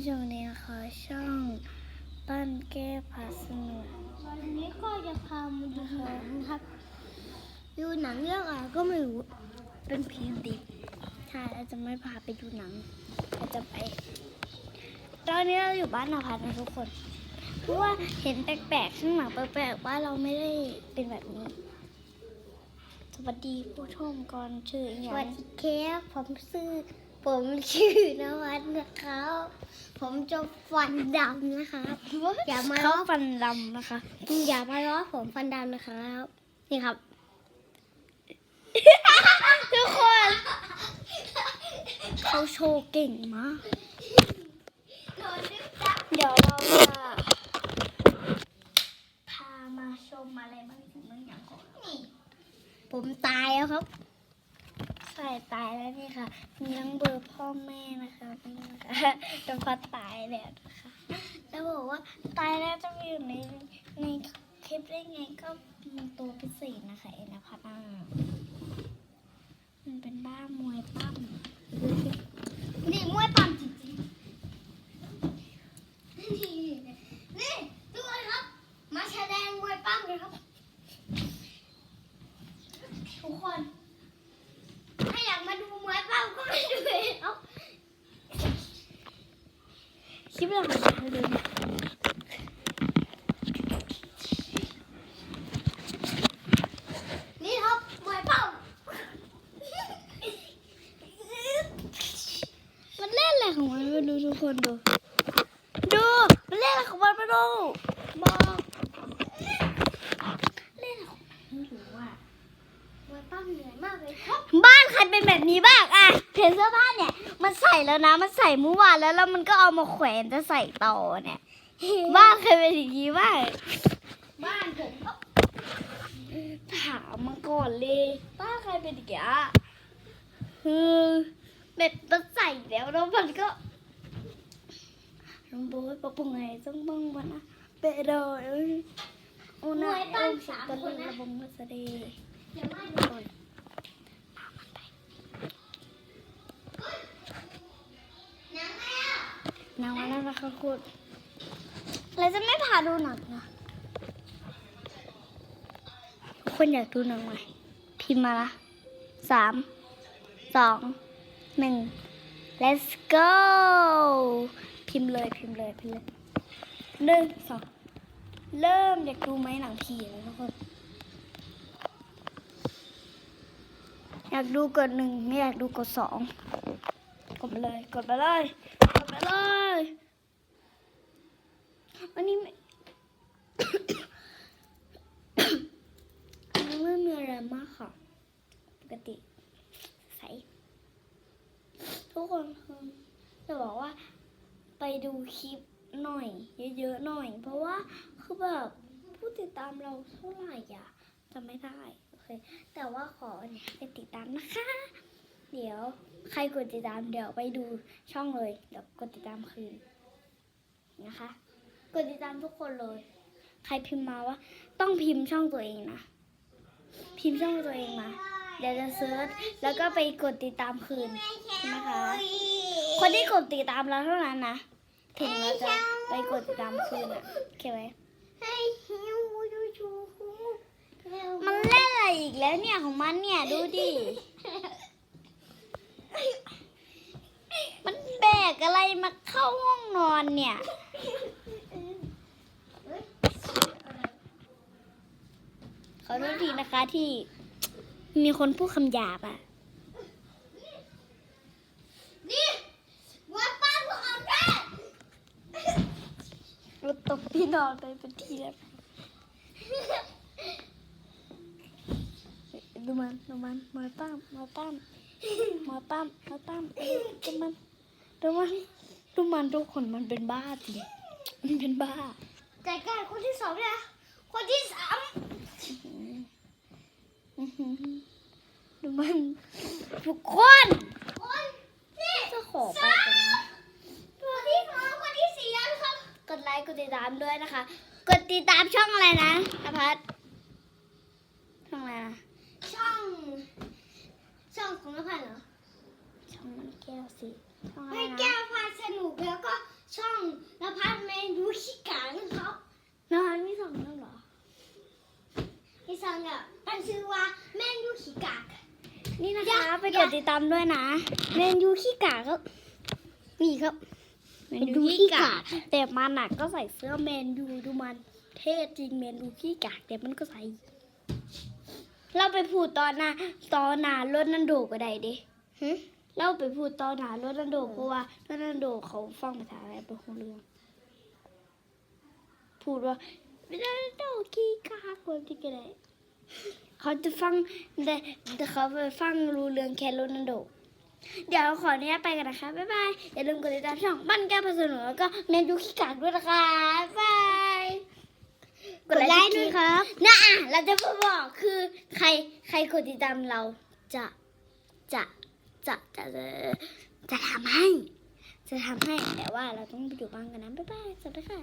ผู้ชมวันนี้นะคะช่องปั้นแก้พาสนุกวันนี้ก็จะพามาดูหนังครับดูหนังเรื่องอะไรก็ไม่รู้เป็นพีดิบใช่เราจะไม่พาไปดูหนังเราจะไป ตอนนี้เราอยู่บ้านนภัสนะทุกคนเพราะว่าเห็นแปลกๆข้างหลังแปลกๆว่าเราไม่ได้เป็นแบบนี้สวัสดีผู้ชมก่อนชื่ออย่างวัสดีครับผมชื่อ ผมชื่อนวัดนะครับ ผมจะฟันดำนะครับ อย่ามาเขาล้อฟันดำนะคะ อย่ามาล้อผมฟันดำนะครับ นี่ครับ ทุกคน เขาโชว์เก่งมาก เดี๋ยวเราจะพามาชมอะไรบางสิ่งบางอย่างก่อน ผมตายแล้วครับ ใช่ตายแล้วนี่ค่ะ มีทั้งเบอร์พ่อแม่นะคะนี่นะคะจนพัดตายแล้วนะคะแล้วบอกว่าตายแล้วจะไปอยู่ในในคลิปได้ไงก็มีตัวพิเศษนะคะเอ็นพัดอ่ามันเป็นบ้ามวยปั้มนี่มวยปั้มจริงๆนี่นี่ดูเลยครับ มาแสดงมวยปั้มเลยครับ ทุกคน ถ้าอยากมาดูมวยปั้มก็มาดูเลยครับ คลิปเราของเราเลยนี่ครับมวยปั้มมันเล่นอะไรของมันไม่รู้ทุกคนดู ดู มันเล่นอะไรของมันไม่รู้บอกเล่นอะไรของมันไม่รู้อะมวยปั้มเหนื่อยมากเลยครับ บ้านใครเป็นแบบนี้บ้างอะเห็นเสื้อผ้าเนี่ย มันใส่แล้วนะ มันใส่เมื่อวานแล้วแล้วมันก็เอามาแขวนจะใส่ต่อเนี่ย บ้านใครเป็นอย่างนี้บ้างบ้านผมครับถามมาก่อนเลยบ้านใครเป็นอย่างนี้อะคือแบบมันใส่แล้วแล้วมันก็ลองโบยปะปุงไงต้องบังวันนะเปโดเอ้ยโอ้น่าเอ้ยตะลุงระบงมาสเดย์เดี๋ย นางวันนั้นนะคะคุณเราจะไม่พาดูหนังนะทุกคนอยากดูหนังไหมพิมพ์มาละสามสองหนึ่ง let's go พิมพ์เลยพิมพ์เลยพิมพ์เลยหนึ่งสองเริ่มอยากดูไหมหนังผีนะทุกคนอยากดูกดหนึ่งไม่อยากดูกดสองกดไปเลยกดไปเลย เลย อันนี้ไม่อันนี้ไม่มีอะไรมากค่ะ ปกติใส ทุกคนคือจะบอกว่าไปดูคลิปหน่อย เยอะๆหน่อย เพราะว่าคือแบบผู้ติดตามเราเท่าไหร่อะจำไม่ได้ โอเค แต่ว่าขอเนี่ยไปติดตามนะคะ เดี๋ยวใครกดติดตามเดี๋ยวไปดูช่องเลยเดี๋ยวกดติดตามคืนนะคะ กดติดตามทุกคนเลย ใครพิมพ์มาว่า ต้องพิมพ์ช่องตัวเองนะ พิมพ์ช่องตัวเองมาเดี๋ยวจะเซิร์ชแล้วก็ไปกดติดตามคืนนะคะ คนที่กดติดตามเราเท่านั้นนะถึงเราจะไปกดติดตามคืนอะโอเคไหมให้หิวดูชูมันเล่นอะไรอีกแล้วเนี่ยของมันเนี่ยดูดิ มันแบกอะไร มาเข้าห้องนอนเนี่ย ขอโทษทีนะคะที่มีคนพูดคำหยาบอะนี่มวยปั้มของแท้รถตกที่นอนไปเป็นทีแล้วดูมันดูมันมาปั้มมาปั้มมาปั้มมาปั้มดูมันดูมัน ดูมันทุกคนมันเป็นบ้าจริงมันเป็นบ้าจัดการคนที่สองเลยนะคนที่สามอื้อหือดูมันทุกคนคนที่จะขอไปกันนะคนที่สองคนที่สี่แล้วครับกดไลค์กดติดตามด้วยนะคะ กดติดตามช่องอะไรนะอภัสช่องอะไรนะช่อง ช่องของนภัสเหรอช่องมันแก้วสิช่องอะไรให้นะ ซังอะนชื่อว่าแมนยูขี้กากนี่นะคะ ไปกดติดตามด้วยนะแมนยูขี้กากครับ นี่ครับแมนยูขี้กากแต่มาหนักก็ใส่เสื้อแมนยูดูมัน เท่จริงแมนยูขี้กากแต่มันก็ใส่ เราไปพูดตอนนาตอนนารถนันโดก็ได้ดิเราไปพูดตอนนารถนันโดเพราะว่ารถนันโดเขาฟังภาษาอะไรเป็นคนเรื่องพูดว่าไม่ได้โดขี้กากคนที่กันเลย เขาจะฟังแต่แต่เขาไปฟังรู้เรื่องแค่รถนันโด เดี๋ยวขออนุญาตไปกันนะคะ บ๊ายบาย อย่าลืมกดติดตามช่องบ้านแก้วพัสนุแล้วก็เมนูขี้กากด้วยนะคะบ๊ายบายกดไลค์ด้วยครับนะอะเราจะมาบอกคือใครใครกดติดตามเราจะจะจะจะจะจะทำให้ จะทำให้แต่ว่าเราต้องไปอยู่บ้านกันนะบ๊ายบาย